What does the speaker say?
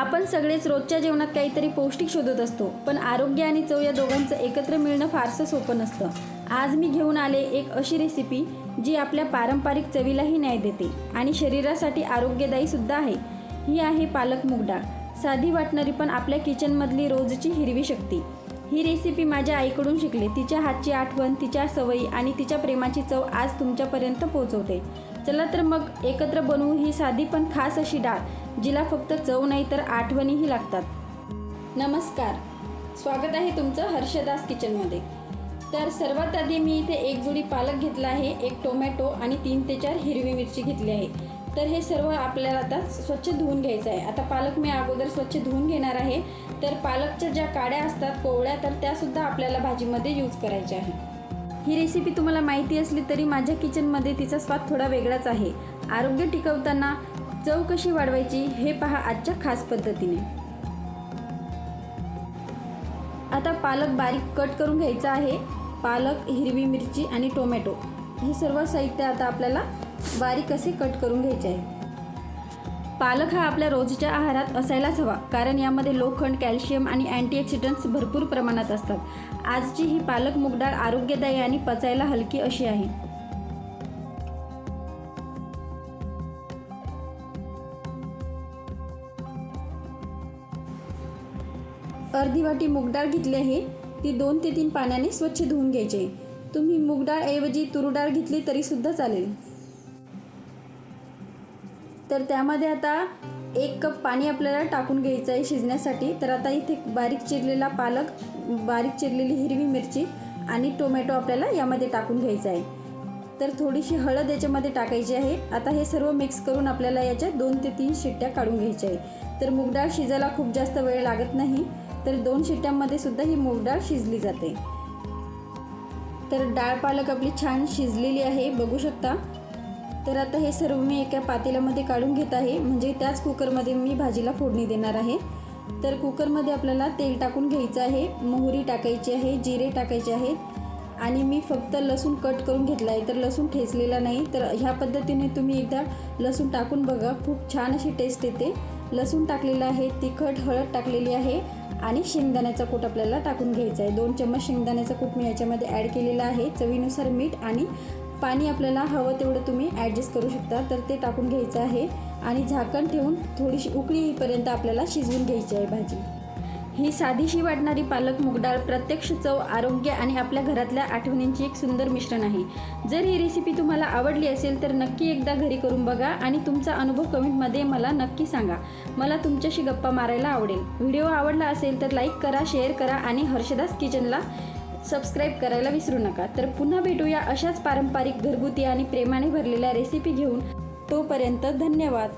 आपण सगळेच रोजच्या जेवणात काहीतरी पौष्टिक शोधत असतो पण आरोग्य आणि चव या दोघांचं एकत्र मिळणं फारसं सोपं नसतं. आज मी घेऊन आले एक अशी रेसिपी जी आपल्या पारंपरिक चवीलाही न्याय देते आणि शरीरासाठी आरोग्यदायी सुद्धा आहे. ही आहे पालक मूग डाळ. साधी वाटणारी पण आपल्या किचनमधली रोजची हिरवी शक्ती. ही रेसिपी माझ्या आईकडून शिकले. तिच्या हातची आठवण तिच्या सवयी आणि तिच्या प्रेमाची चव आज तुमच्यापर्यंत पोहोचवते. चला तर मग एकत्र बनवू ही साधी पण खास अशी डाळ जिला फक्त चव नाही तर आठवणीही लागतात. नमस्कार. स्वागत आहे तुमचं हर्षदास किचनमध्ये. तर सर्वात आधी मी इथे एक जोडी पालक घेतला आहे एक टोमॅटो आणि तीन ते चार हिरवी मिरची घेतली आहे. तर हे सर्व आपल्याला आता स्वच्छ धुवून घ्यायचं आहे. आता पालक मी अगोदर स्वच्छ धुवून घेणार आहे. तर पालकच्या ज्या काड्या असतात कोवळ्या तर त्यासुद्धा आपल्याला भाजीमध्ये यूज करायच्या आहे ही रेसिपी तुम्हाला माहिती असली तरी माझ्या किचनमध्ये तिचा स्वाद थोडा वेगळाच आहे. आरोग्य टिकवताना चव कशी वाढवायची हे पहा आजच्या खास पद्धतीने. आता पालक बारीक कट करून घ्यायचा आहे. पालक हिरवी मिरची आणि टोमॅटो. हे सर्व साहित्य आता आपल्याला बारीक असे कट करून घ्यायचे आहे. पालक हा आपल्या रोजच्या आहारात असायलाच हवा कारण यामध्ये लोखंड कॅल्शियम आणि अँटीऑक्सिडंट्स भरपूर प्रमाणात असतात. आजची ही पालक मुगडाळ आरोग्यदायी आणि पचायला हलकी अशी आहे. अर्धी वाटी मूगडाळ घेतली आहे. ती दोन ते तीन पाण्याने स्वच्छ धुवून घ्यायची तुम्ही मूगडाळ ऐवजी तुरडाळ घेतली तरी सुद्धा चालेल. तर त्यामध्ये आता एक कप पाणी आपल्याला टाकून घ्यायचं आहे शिजण्यासाठी. तर आता इथे बारीक चिरलेला पालक बारीक चिरलेली हिरवी मिरची आणि टोमॅटो आपल्याला यामध्ये टाकून घ्यायचं आहे. तर थोडीशी हळद याच्यामध्ये टाकायची आहे. आता हे सर्व मिक्स करून आपल्याला याच्या दोन ते तीन शिट्ट्या काढून घ्यायच्या आहे. तर मूग डाळ शिजायला खूप जास्त वेळ लागत नाही. तर दोन शिट्ट्यांमध्ये सुद्धा ही मूगडाळ शिजली जाते. तर डाळ पालक आपली छान शिजलेली आहे. बघू शकता. तर आता हे सर्व मी एका पातेल्यामध्ये काढून घेत आहे. म्हणजे त्याच कुकरमध्ये मी भाजीला फोडणी देणार आहे. तर कुकरमध्ये आपल्याला तेल टाकून घ्यायचं आहे. मोहरी टाकायची आहे जिरे टाकायचे आहेत. आणि मी फक्त लसूण कट करून घेतला आहे. तर लसूण ठेचलेला नाही. तर ह्या पद्धतीने तुम्ही एकदा लसूण टाकून बघा. खूप छान अशी टेस्ट येते. लसूण टाकलेलं आहे तिखट हळद टाकलेली आहे. आणि शेंगदाण्याचा कूट आपल्याला टाकून घ्यायचा आहे. दोन चम्मच शेंगदाण्याचा कूट मी याच्यामध्ये ॲड केलेला आहे. चवीनुसार मीठ आणि पाणी आपल्याला हवं तेवढं तुम्ही ॲडजस्ट करू शकता. तर ते टाकून घ्यायचं आहे. आणि झाकण ठेवून थोडीशी उकळी येईपर्यंत आपल्याला शिजवून घ्यायची आहे भाजी. ही साधीशी वाटणारी पालक मूग डाळ प्रत्यक्ष चव आरोग्य आणि आपल्या घरातल्या आठवणींची एक सुंदर मिश्रण आहे. जर ही रेसिपी तुम्हाला आवडली असेल तर नक्की एकदा घरी करून बघा आणि तुमचा अनुभव कमेंटमध्ये मला नक्की सांगा. मला तुमच्याशी गप्पा मारायला आवडेल. व्हिडिओ आवडला असेल तर लाईक करा शेअर करा आणि हर्षदास किचनला सबस्क्राईब करायला विसरू नका. तर पुन्हा भेटूया अशाच पारंपरिक घरगुती आणि प्रेमाने भरलेल्या रेसिपी घेऊन. तोपर्यंत धन्यवाद.